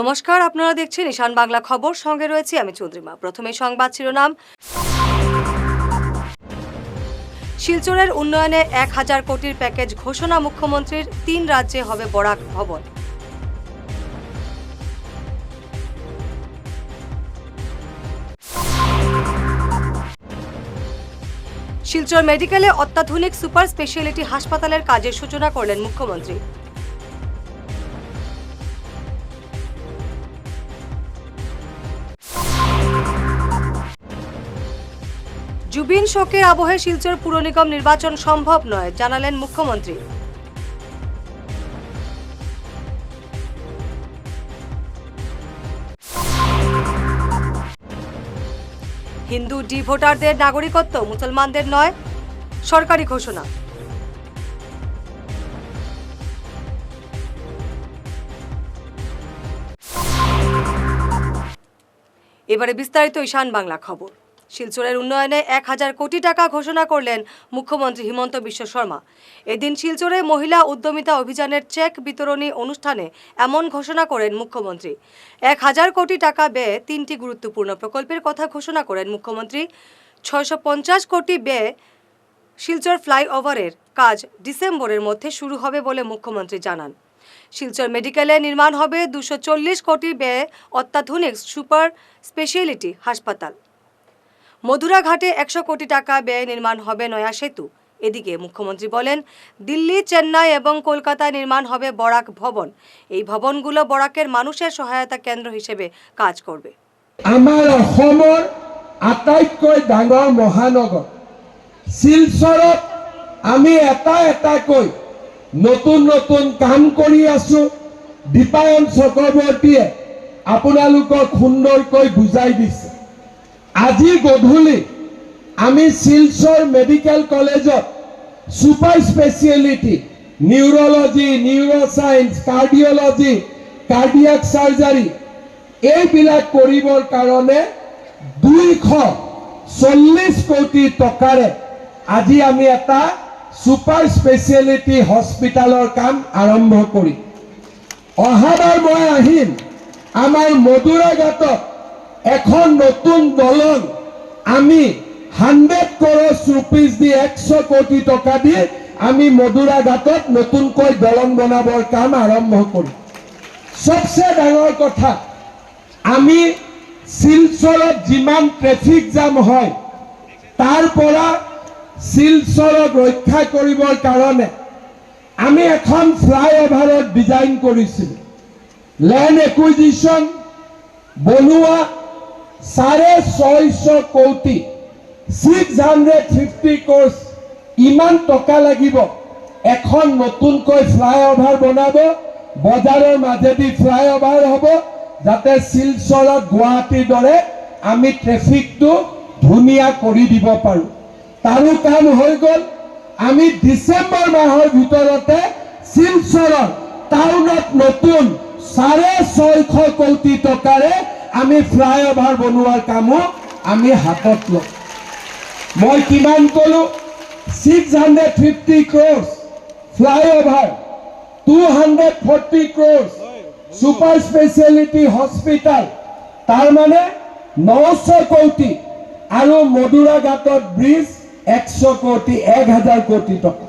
নমস্কার, আপনারা দেখছেন ঈশান বাংলা খবর। সঙ্গে রয়েছে আমি চৌধুরীমা প্রথমে সংবাদ শিরোনাম। শিলচরের উন্নয়নে এক হাজার কোটির প্যাকেজ ঘোষণা মুখ্যমন্ত্রীর, তিন রাজ্যে হবে বরাক ভবন। শিলচর মেডিকেলে অত্যাধুনিক সুপার স্পেশালিটি হাসপাতালের কাজের সূচনা করলেন মুখ্যমন্ত্রী। জুবিন শোকের আবহে শিলচর পুর নিগম নির্বাচন সম্ভব নয়, জানালেন মুখ্যমন্ত্রী। হিন্দু ডি ভোটারদের নাগরিকত্ব মুসলমানদের নয়, সরকারি ঘোষণা। এবারে বিস্তারিত ঈশান বাংলা খবর। শিলচরের উন্নয়নে এক হাজার কোটি টাকা ঘোষণা করলেন মুখ্যমন্ত্রী হিমন্ত বিশ্ব শর্মা। এদিন শিলচরে মহিলা উদ্যমিতা অভিযানের চেক বিতরণী অনুষ্ঠানে এমন ঘোষণা করেন মুখ্যমন্ত্রী। এক হাজার কোটি টাকা ব্যয়ে তিনটি গুরুত্বপূর্ণ প্রকল্পের কথা ঘোষণা করেন মুখ্যমন্ত্রী। ছয়শো পঞ্চাশ কোটি ব্যয়ে শিলচর ফ্লাইওভারের কাজ ডিসেম্বরের মধ্যে শুরু হবে বলে মুখ্যমন্ত্রী জানান। শিলচর মেডিকেলে নির্মাণ হবে দুশো কোটি ব্যয়ে অত্যাধুনিক সুপার স্পেশালিটি হাসপাতাল। মধুরাঘাটে একশো কোটি টাকা ব্যয়ে নির্মাণ হবে নয়া সেতু। এদিকে মুখ্যমন্ত্রী বলেন, দিল্লি, চেন্নাই এবং কলকাতায় নির্মাণ হবে বরাক ভবন। এই ভবনগুলো বরাকের মানুষের সহায়তা কেন্দ্র হিসেবে কাজ করবে। আমাৰ অসমৰ আটাইতকৈ ডাঙৰ মহানগৰ। শিলচৰত আমি এটা এটাকৈ নতুন নতুন কাম কৰি আছো। দীপায়ন চক্ৰৱৰ্তীয়ে আপোনালোকক সুন্দৰকৈ বুজাই দিছে। আজি গধূলি আমি শিলচৰ মেডিকেল কলেজত super speciality, neurology, neuroscience, cardiology, cardiac surgery, এইবিলাক কৰিবৰ কাৰণে দুইশ চল্লিছ কোটি টকাৰে আজি আমি এটা ছুপাৰ স্পেচিয়েলিটি হস্পিটেলৰ কাম আৰম্ভ কৰিম। অহাবাৰ মই আহিম আমাৰ মধুৰাঘাটত এখন নতুন দলং আমি হাণ্ড্ৰেড কৰছ ৰুপিজ দি একশ কোটি টকা দি আমি মধুৰাঘাটত নতুনকৈ দলং বনাবৰ কাম আৰম্ভ কৰিম চবচে ডাঙৰ কথা, আমি শিলচৰত যিমান ট্ৰেফিক জাম হয়, তাৰ পৰা শিলচৰক ৰক্ষা কৰিবৰ কাৰণে আমি এখন ফ্লাইঅভাৰত ডিজাইন কৰিছিলোঁ। লেণ্ড একুইজিশ্যন বনোৱা চাৰে ছয়শো কোটি ছিক্স হাণ্ড্ৰেড ফিফটি কোৰ্চ ইমান টকা লাগিব। এখন নতুনকৈ ফ্লাইঅভাৰ বনাব, বজাৰৰ মাজেদি ফ্লাইঅভাৰ হ'ব, যাতে শিলচৰত গুৱাহাটীৰ দৰে আমি ট্ৰেফিকটো ধুনীয়া কৰি দিব পাৰোঁ। তাৰো কাম হৈ গ'ল, আমি ডিচেম্বৰ মাহৰ ভিতৰতে শিলচৰৰ টাউনত নতুন চাৰে ছয়শো কোটি টকাৰে আমি ফ্লাইঅভাৰ বনোৱাৰ কামো আমি হাতত ল'ম মই কিমান ক'লো? Six hundred fifty crores. Flyover two hundred forty crores. Super speciality hospital তাৰমানে নশ কোটি আৰু মধুৰাঘাটত ব্ৰিজ একশ কোটি, এক হাজাৰ কোটি টকা।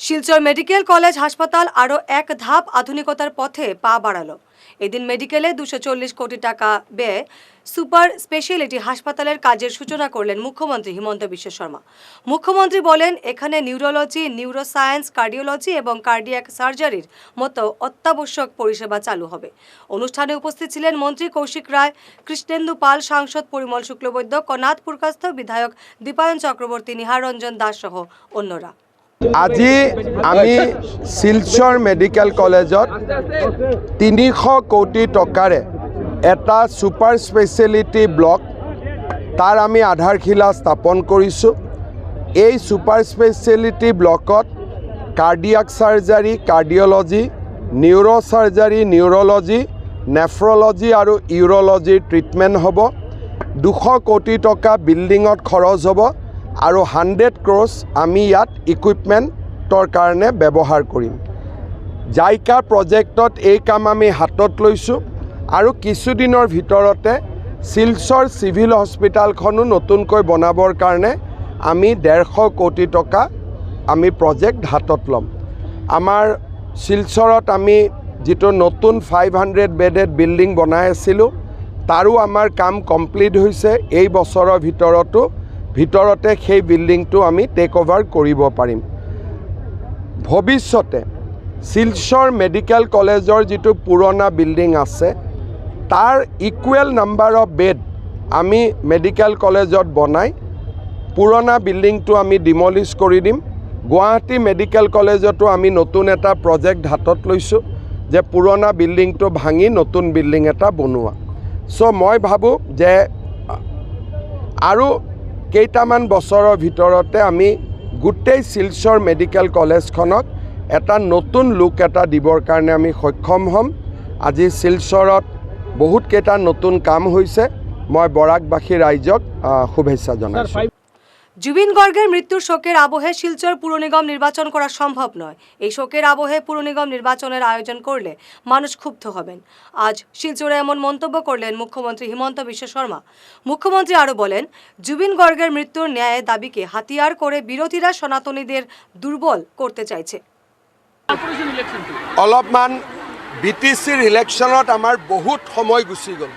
শিলচর মেডিকেল কলেজ হাসপাতাল আরও এক ধাপ আধুনিকতার পথে পা বাড়ালো এদিন মেডিকেলে দুশো কোটি টাকা ব্যয়ে সুপার স্পেশালিটি হাসপাতালের কাজের সূচনা করলেন মুখ্যমন্ত্রী হিমন্ত বিশ্ব শর্মা। মুখ্যমন্ত্রী বলেন, এখানে নিউরোলজি, নিউরোসায়েন্স, কার্ডিওলজি এবং কার্ডিয়াক সার্জারির মতো অত্যাবশ্যক পরিষেবা চালু হবে। অনুষ্ঠানে উপস্থিত ছিলেন মন্ত্রী কৌশিক রায়, কৃষ্ণেন্দু পাল, সাংসদ পরিমল শুক্লবৈদ্য, কনাথ পুরকাস্থ বিধায়ক দীপায়ন চক্রবর্তী নিহার রঞ্জন দাস সহ অন্যরা। আজি আমি শিলচৰ মেডিকেল কলেজত তিনিশ কোটি টকাৰে এটা ছুপাৰ স্পেচিয়েলিটি ব্লক তাৰ আমি আধাৰশিলা স্থাপন কৰিছোঁ। এই ছুপাৰ স্পেচিয়েলিটি ব্লকত cardiac surgery cardiology neuro' surgery neurology nephrology আৰু ইউৰ'লজিৰ ট্ৰিটমেণ্ট হ'ব। দুশ কোটি টকা বিল্ডিঙত খৰচ হ'ব। আৰু হাণ্ড্ৰেড ক্ৰ'ৰ্ছ আমি ইয়াত ইকুইপমেণ্টৰ কাৰণে ব্যৱহাৰ কৰিম। জাইকা প্ৰজেক্টত এই কাম আমি হাতত লৈছোঁ আৰু কিছুদিনৰ ভিতৰতে শিলচৰ চিভিল হস্পিটেলখনো নতুনকৈ বনাবৰ কাৰণে আমি ডেৰশ কোটি টকা আমি প্ৰজেক্ট হাতত ল'ম। আমাৰ শিলচৰত আমি যিটো নতুন ফাইভ হাণ্ড্ৰেড বেডেড বিল্ডিং বনাই আছিলোঁ তাৰো আমাৰ কাম কমপ্লিট হৈছে। এই বছৰৰ ভিতৰতো ভিতৰতে সেই বিল্ডিংটো আমি টেক অভাৰ কৰিব পাৰিম। ভৱিষ্যতে শিলচৰ মেডিকেল কলেজৰ যিটো পুৰণা বিল্ডিং আছে তাৰ ইকুৱেল নাম্বাৰ অফ বেড আমি মেডিকেল কলেজত বনাই পুৰণা বিল্ডিংটো আমি ডিমলিছ কৰি দিম। গুৱাহাটী মেডিকেল কলেজতো আমি নতুন এটা প্ৰজেক্ট হাতত লৈছোঁ যে পুৰণা বিল্ডিংটো ভাঙি নতুন বিল্ডিং এটা বনোৱা। চ' মই ভাবোঁ যে আৰু কেইটামান বছৰৰ ভিতৰতে আমি গোটেই শিলচৰ মেডিকেল কলেজখনক এটা নতুন লুক এটা দিবৰ কাৰণে আমি সক্ষম হ'ম। আজি শিলচৰত বহুতকেইটা নতুন কাম হৈছে। মই বৰাকবাসী ৰাইজক শুভেচ্ছা জনাইছোঁ। জুবিন গর্গের মৃত্যুর শোকের আবহে শিলচর পুর নিগম নির্বাচন করা সম্ভব নয়। এই শোকের আবহে পুর নিগম নির্বাচনের আয়োজন করলে মানুষ ক্ষুব্ধ হবেন। আজ শিলচরে এমন মন্তব্য করলেন মুখ্যমন্ত্রী হিমন্ত বিশ্ব শর্মা। মুখ্যমন্ত্রী আরও বলেন, জুবিন গর্গের মৃত্যুর ন্যায় দাবিকে হাতিয়ার করে বিরোধীরা সনাতনীদের দুর্বল করতে চাইছে। অলপমান বি টি চিৰ ইলেকশ্যনত বহুত সময় গুচি গ'ল।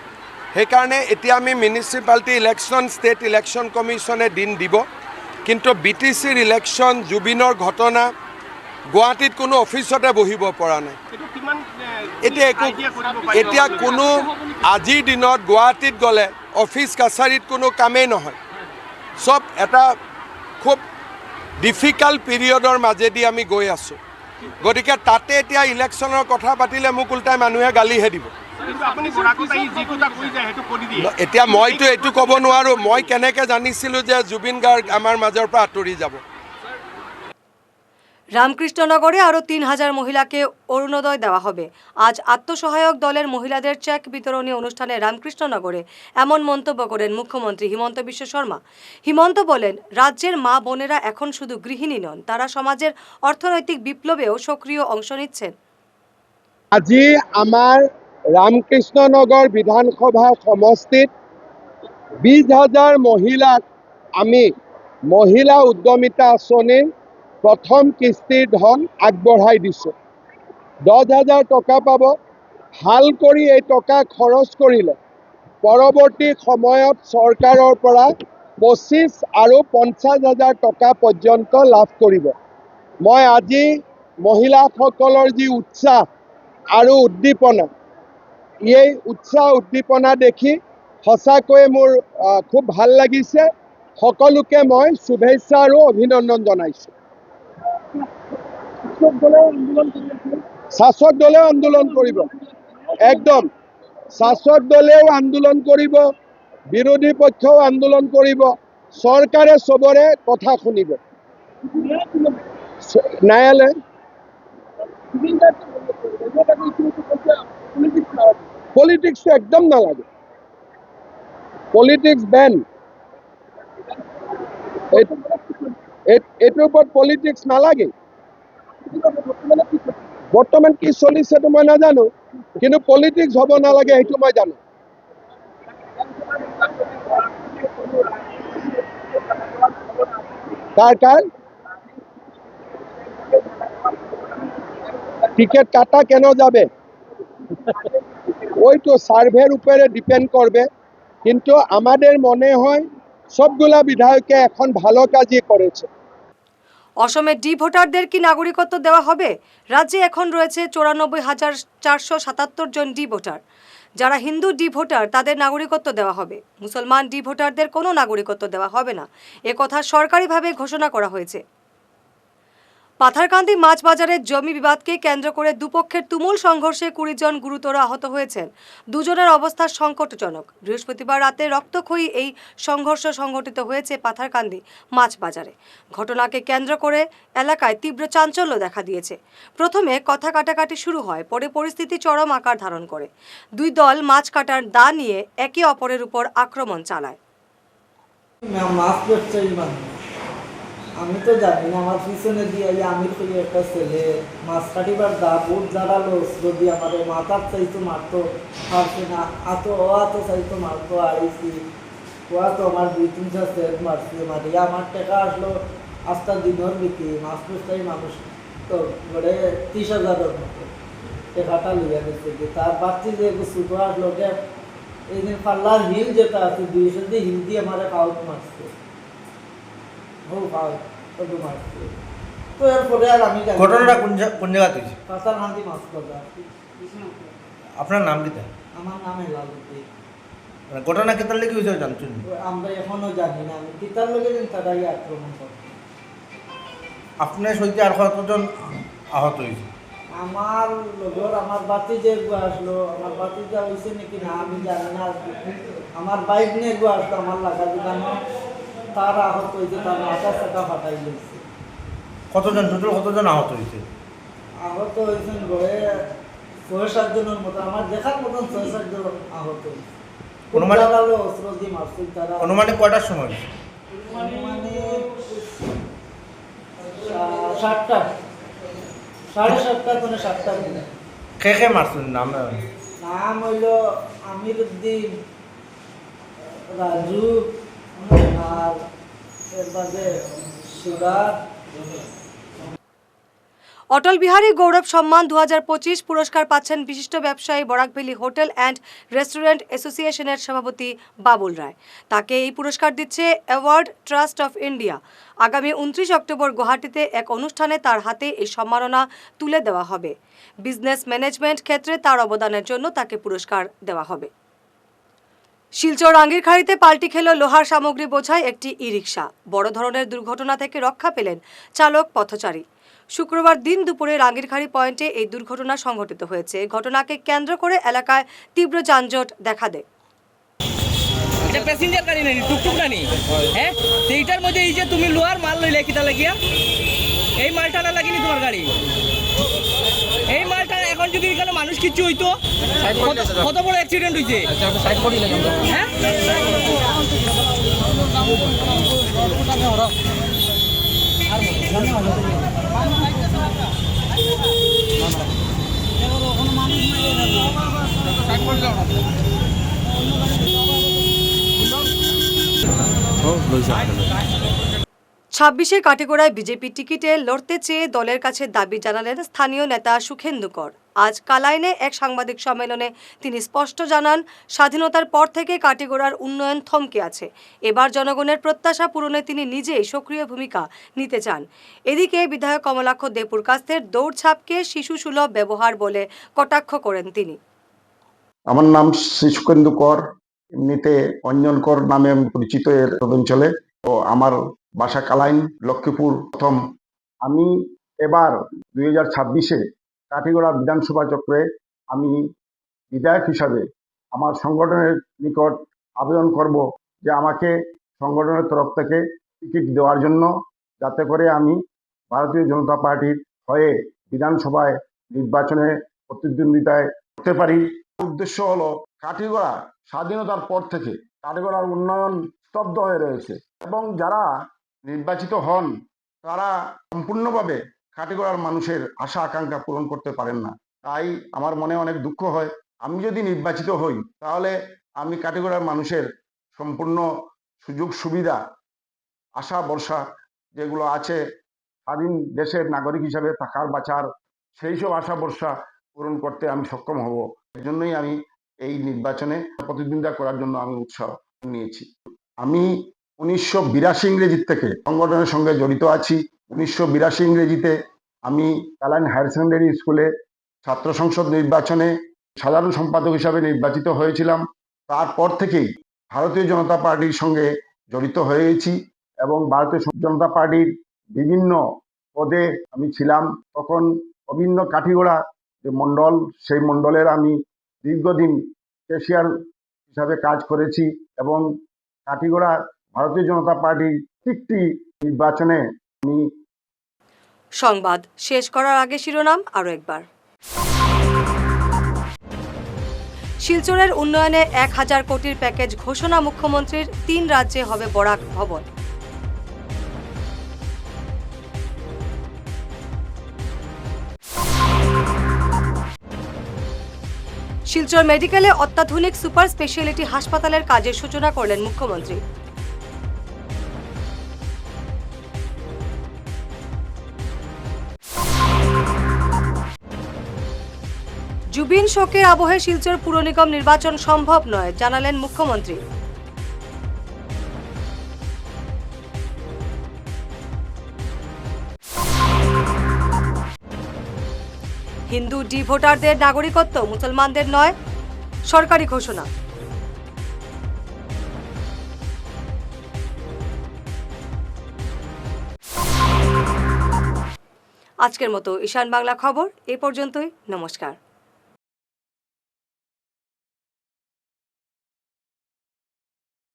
সেইকাৰণে এতিয়া আমি মিউনিচিপালিটি ইলেকশ্যন ষ্টেট ইলেকশ্যন কমিশ্যনে দিন দিব। কিন্তু বি টি চিৰ ইলেকশ্যন জুবিনৰ ঘটনা গুৱাহাটীত কোনো অফিচতে বহিব পৰা নাই। এতিয়া একো এতিয়া কোনো আজিৰ দিনত গুৱাহাটীত গ'লে অফিচ কাছাৰীত কোনো কামেই নহয়। চব এটা খুব ডিফিকাল্ট পিৰিয়ডৰ মাজেদি আমি গৈ আছোঁ। গতিকে তাতে এতিয়া ইলেকশ্যনৰ কথা পাতিলে মোক ওলটাই মানুহে গালিহে দিব। এতিয়া মইতো এইটো ক'ব নোৱাৰোঁ মই কেনেকৈ জানিছিলোঁ যে জুবিন গাৰ্গ আমাৰ মাজৰ পৰা আঁতৰি যাব। রামকৃষ্ণনগরে আরও তিন হাজার মহিলাকে অরুণোদয় দেওয়া হবে। আজ আত্মসহায়ক দলের মহিলাদের চেক বিতরণী অনুষ্ঠানে রামকৃষ্ণনগরে এমন মন্তব্য করেন মুখ্যমন্ত্রী হিমন্ত বিশ্ব শর্মা। হিমন্ত বলেন রাজ্যের মা বোনেরা এখন শুধু গৃহিণী নন তারা সমাজের অর্থনৈতিক বিপ্লবেও সক্রিয় অংশ নিচ্ছেন। আজি আমাৰ ৰামকৃষ্ণনগৰ বিধানসভা সমষ্টিত বিছ হাজাৰ মহিলাক আমি মহিলা উদ্যমিতা আঁচনিৰ প্ৰথম কিস্তিৰ ধন আগবঢ়াই দিছোঁ। দহ হাজাৰ টকা পাব। ভাল কৰি এই টকা খৰচ কৰিলে পৰৱৰ্তী সময়ত চৰকাৰৰ পৰা পঁচিছ আৰু পঞ্চাছ হাজাৰ টকা পৰ্যন্ত লাভ কৰিব। মই আজি মহিলাসকলৰ যি উৎসাহ আৰু উদ্দীপনা এই উৎসাহ উদ্দীপনা দেখি সঁচাকৈয়ে মোৰ খুব ভালো লাগিছে। সকলোকে মই শুভেচ্ছা আৰু অভিনন্দন জনাইছোঁ। শাসক দলেও আন্দোলন কৰিব। একদম। শাসক দলেও আন্দোলন কৰিব বিৰোধী পক্ষও আন্দোলন কৰিব চৰকাৰে চবৰে কথা শুনিব। চ- ন্যায়ালয় পলিটিক্সটো একদম নালাগে পলিটিক্স বেন এইটোৰ ওপৰত পলিটিক্স নালাগে বৰ্তমান কি চলিছেতো মই নাজানো কিন্তু পলিটিক্স হ'ব নালাগে সেইটো মই জানো। কার কার? টিকিট কাটা কেন যাবে? ওই তো সার্ভের উপরে ডিপেন্ড করবে, কিন্তু আমাদের মনে হয় সবগুলা বিধায়কে এখন ভালো কাজই করেছে। অসমের ডি ভোটারদের কি নাগরিকত্ব দেওয়া হবে? রাজ্যে এখন রয়েছে চৌরানব্বই হাজার চারশো সাতাত্তর জন ডি ভোটার। যারা হিন্দু ডি ভোটার, তাদের নাগরিকত্ব দেওয়া হবে। মুসলমান ডি ভোটারদের কোনো নাগরিকত্ব দেওয়া হবে না। একথা সরকারিভাবে ঘোষণা করা হয়েছে। পাথারকান্দি মাছ বাজারের জমি বিবাদকে কেন্দ্র করে দুপক্ষের তুমুল সংঘর্ষে কুড়ি জন গুরুতর আহত হয়েছেন। দুজনের অবস্থা সংকটজনক। বৃহস্পতিবার রাতে রক্তক্ষয়ী এই সংঘর্ষ সংঘটিত হয়েছে পাথারকান্দি মাছ বাজারে। ঘটনাকে কেন্দ্র করে এলাকায় তীব্র চাঞ্চল্য দেখা দিয়েছে। প্রথমে কথা কাটাকাটি শুরু হয়, পরে পরিস্থিতি চরম আকার ধারণ করে। দুই দল মাছ কাটার দা নিয়ে একে অপরের উপর আক্রমণ চালায়। আমি তো জানি না, আমার পিছনে দিয়ে আমির থেকে একটা ছেলে মাছ কাটিবার দা বুট দাঁড়াল, যদি আমার মাথার চাইতো মারতো পারছে না, আতো, ও আতো চাইতো মারতো আইসি ওয়া তো আমার দুই তিনটা সেট মারছে মারিয়া আমার টাকা আসলো আস্তা দিনের বিক্রি মাছ পুষতাই মানুষ। তো ঘরে ত্রিশ হাজারের মতো টাকাটা লিয়ে গেছে তার বাচ্চি যে সুতো আসলো এই দিন পাল্লার হিল যেটা আছে দুইশো দিয়ে হিল দিয়ে আমার কাউট মারছে। তো এরপরে আর আমি। ঘটনাটা কোন কোন জায়গাতে হয়েছে কাঁচার হান্দি মাছ কথা আপনার নাম কি তা? আমার নাম হেলালুদ্দি মানে ঘটনা কেতার লেগে হয়েছে জানছেন আমরা এখনও জানি না। আমি কিতার লগে দিন তারাই আক্রমণ করছে আপনার সহিত আর কতজন আহত হয়েছে আমার লগর আমার বাতি যে আসলো আমার বাতি যা হয়েছে নাকি না আমি জানি না। আমার বাইক নিয়ে আসলো আমার লাগা দোকানো তার আহত হয়েছে তার মাথা চাকা ফাটাই গেছে কতজন? টোটাল কতজন আহত হয়েছে? আহত হয়েছেন ঘরে ছয় সাতজনের মতো। আমার দেখার মতন ছয় সাতজন আহত হয়েছে। অনুমান- কয়টার সময় সাতটা। সাড়ে সাতটা মানে সাতটা কে কে মারছেন? নাম নাম হইল আমির উদ্দিন রাজু অটল বিহারী গৌরব সম্মান দু হাজার পঁচিশ পুরস্কার পাচ্ছেন বিশিষ্ট ব্যবসায়ী বরাকভেলি হোটেল অ্যান্ড রেস্টুরেন্ট অ্যাসোসিয়েশনের সভাপতি বাবুল রায়। তাকে এই পুরস্কার দিচ্ছে অ্যাওয়ার্ড ট্রাস্ট অফ ইন্ডিয়া। আগামী উনত্রিশ অক্টোবর গুয়াহাটিতে এক অনুষ্ঠানে তার হাতে এই সম্মাননা তুলে দেওয়া হবে। বিজনেস ম্যানেজমেন্ট ক্ষেত্রে তার অবদানের জন্য তাকে পুরস্কার দেওয়া হবে। শিলচর আঙ্গিরখাড়িতে পাল্টি খেল লোহার সামগ্রী বোঝায় একটি ই রিক্সা বড় ধরনের দুর্ঘটনা থেকে রক্ষা পেলেন চালক পথচারী। শুক্রবার দিন দুপুরে রাঙ্গিরখাড়ি পয়েন্টে এই দুর্ঘটনা সংঘটিত হয়েছে। ঘটনাকে কেন্দ্র করে এলাকায় তীব্র যানজট দেখা দেয়। এটা প্যাসেঞ্জার গাড়ি নানি টুকটুক নানি হ্যাঁ? এইটার মধ্যে এই যে তুমি লোহার মাল লইলে কিতা লাগিয়া? এই মালটা লাগিনি তোমার গাড়ি? এই মালটা এখন যদি এখানে মানুষ কিছু হইতো কত- বড় অ্যাক্সিডেন্ট হইছে? হ্যাঁ? ছাব্বিশে কাটিগড়ায় বিজেপি টিকিটে লড়তে চেয়ে দলের কাছে দাবি জানালেন স্থানীয় নেতা সুখেন্দু কর আজ কালাইনে এক সাংবাদিক সম্মেলনে তিনি স্পষ্ট জানান, স্বাধীনতার পর থেকে কাটিগড়ার উন্নয়ন থমকে আছে। এবার জনগণের প্রত্যাশা পূরণে তিনি নিজেই সক্রিয় ভূমিকা নিতে চান। এদিকে বিধায়ক কমলাক্ষ দেপুর কাস্তের দৌড়ঝাঁপকে শিশুসুলভ ব্যবহার বলে কটাক্ষ করেন তিনি। আমার নাম শ্রী সুকেন্দু কর এমনিতে অঞ্জন কর নামে পরিচিত এর অঞ্চলে। তো আমার বাসা কালাইন লক্ষ্মীপুর প্রথম। আমি এবার দুই হাজার ছাব্বিশে কাঠিগড়া বিধানসভা চক্রে আমি বিধায়ক হিসাবে আমার সংগঠনের নিকট আবেদন করব যে আমাকে সংগঠনের তরফ থেকে টিকিট দেওয়ার জন্য যাতে করে আমি ভারতীয় জনতা পার্টির হয়ে বিধানসভায় নির্বাচনে প্রতিদ্বন্দ্বিতায় করতে পারি। উদ্দেশ্য হলো কাঠিগড়া স্বাধীনতার পর থেকে কাঠিগড়ার উন্নয়ন স্তব্ধ হয়ে রয়েছে এবং যারা নির্বাচিত হন, তারা সম্পূর্ণভাবে কাঠিগড়ার মানুষের আশা, আকাঙ্ক্ষা পূরণ করতে পারেন না। তাই আমার মনে অনেক দুঃখ হয়। আমি যদি নির্বাচিত হই, তাহলে আমি কাটিগড়ার মানুষের সম্পূর্ণ সুযোগ, সুবিধা, আশা, ভরসা যেগুলো আছে, স্বাধীন দেশের নাগরিক হিসাবে থাকার, বাঁচার, সেই সব আশা, ভরসা পূরণ করতে আমি সক্ষম হব। জন্যই আমি এই নির্বাচনে প্রতিদ্বন্দ্বিতা করার জন্য আমি উৎসাহ নিয়েছি। আমি উনিশশো বিরাশি ইংরেজির থেকে সংগঠনের সঙ্গে জড়িত আছি। উনিশশো বিরাশি ইংরেজিতে আমি কালাইন হায়ার সেকেন্ডারি স্কুলে ছাত্র সংসদ নির্বাচনে সাধারণ সম্পাদক হিসাবে নির্বাচিত হয়েছিলাম। তারপর থেকেই ভারতীয় জনতা পার্টির সঙ্গে জড়িত হয়েছি এবং ভারতীয় জনতা পার্টির বিভিন্ন পদে আমি ছিলাম। তখন অভিন্ন কাঠিগোড়া যে মণ্ডল, সেই মণ্ডলের আমি দীর্ঘদিন ক্যাশিয়ার হিসাবে কাজ করেছি এবং কাঠিগোড়া ভারতীয় জনতা পার্টির একটি নির্বাচনে সংবাদ শেষ করার আগে শিরোনাম আরও একবার। শিলচরের উন্নয়নে এক হাজার কোটির প্যাকেজ ঘোষণা মুখ্যমন্ত্রীর, তিন রাজ্যে হবে বরাক ভবন। শিলচর মেডিকেলে অত্যাধুনিক সুপার স্পেশালিটি হাসপাতালের কাজের সূচনা করলেন মুখ্যমন্ত্রী। জুবিন শোকের আবহে শিলচর পুর নিগম নির্বাচন সম্ভব নয়, জানালেন মুখ্যমন্ত্রী। হিন্দু ডি ভোটারদের নাগরিকত্ব মুসলমানদের নয়, সরকারি ঘোষণা। আজকের মতো ঈশান বাংলা খবর, এ পর্যন্তই, নমস্কার।